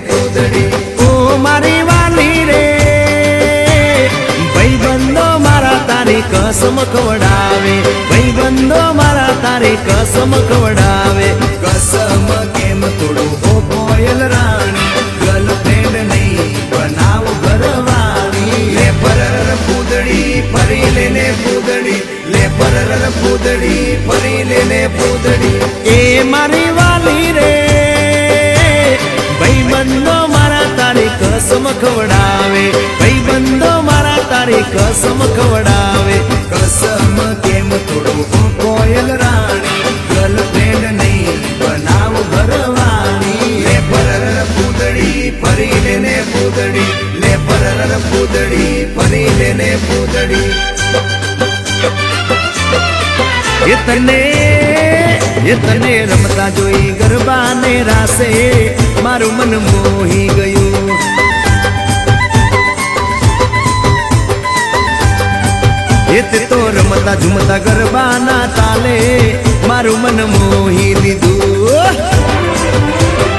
પૂતળી ઓ મારી વાલી રે. ભાઈબંધો મારા તારી કસમ ખવડાવે. ભાઈબંધો મારા તારી કસમ ખવડાવે. કસમ કેમ તોડું ઓ કોયલ રાણી. ગર્લફ્રેન્ડ ફરી લેને પૂતળી લે પરર પૂતળી ફરી લેને પૂતળી એ મારી વાલી રે. ભાઈબંધો મારા તારી કસમ ખવડાવે. ભાઈબંધો મારા તારી કસમ ખવડાવે. કસમ કેમ તોડું કોયલ રાણી. ગર્લફ્રેન્ડ નહીં, બનાવ ભરવાની. લે પરર પૂદડી ફરી લેને પૂદડી લે પરર પૂદડી ફરી લેને પૂદડી એ તને એ તને રમતા જોઈ ગરબાને રાસે મારું મન મોહી ગયું. એ તે રમતા ઝુમતા ગરબાના તાલે. મારું મન મોહી લીધું.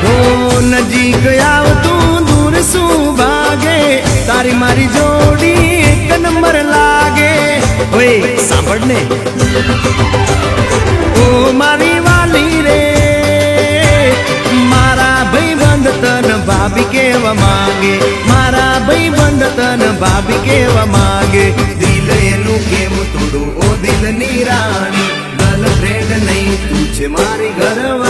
હો નજીક આવતું દૂર શું ભાગે? તારી મારી જોડી એક નંબર લાગે. ઓય, સાંભળ ભાભી કેવા માંગે? મારા ભાઈબંધ તન ભાભી કેવા માંગે? દિલ એનું કેવું તોડું ઓ દિલની રાણી. ગર્લફ્રેન્ડ નહીં, તું છે મારી ઘરવાળી.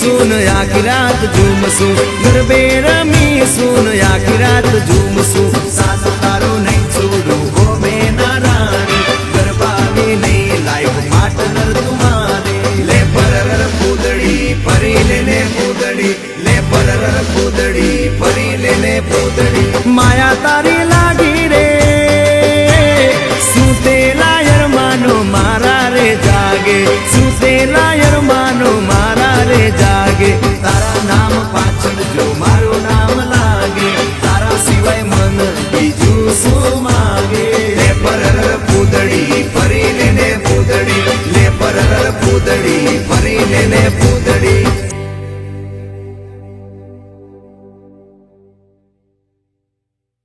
સુન આખી રાત ઝૂમશું ગરબે રમી સુન આખી રાત ઝૂમશું સાથ તારો નહીં છોડું હો મેના રાણી ગરબાની નહીં લાઈફ પાર્ટનર તુમારે લે પરર પૂતળી ફરી લેને પૂતળી લે પરર પૂતળી ફરી લેને પૂતળી માયા તારી લાગી રે સુતેલા યરમાનો મારા રે જાગે સુતેલા યરમાનો પૂતળી ફરી લેને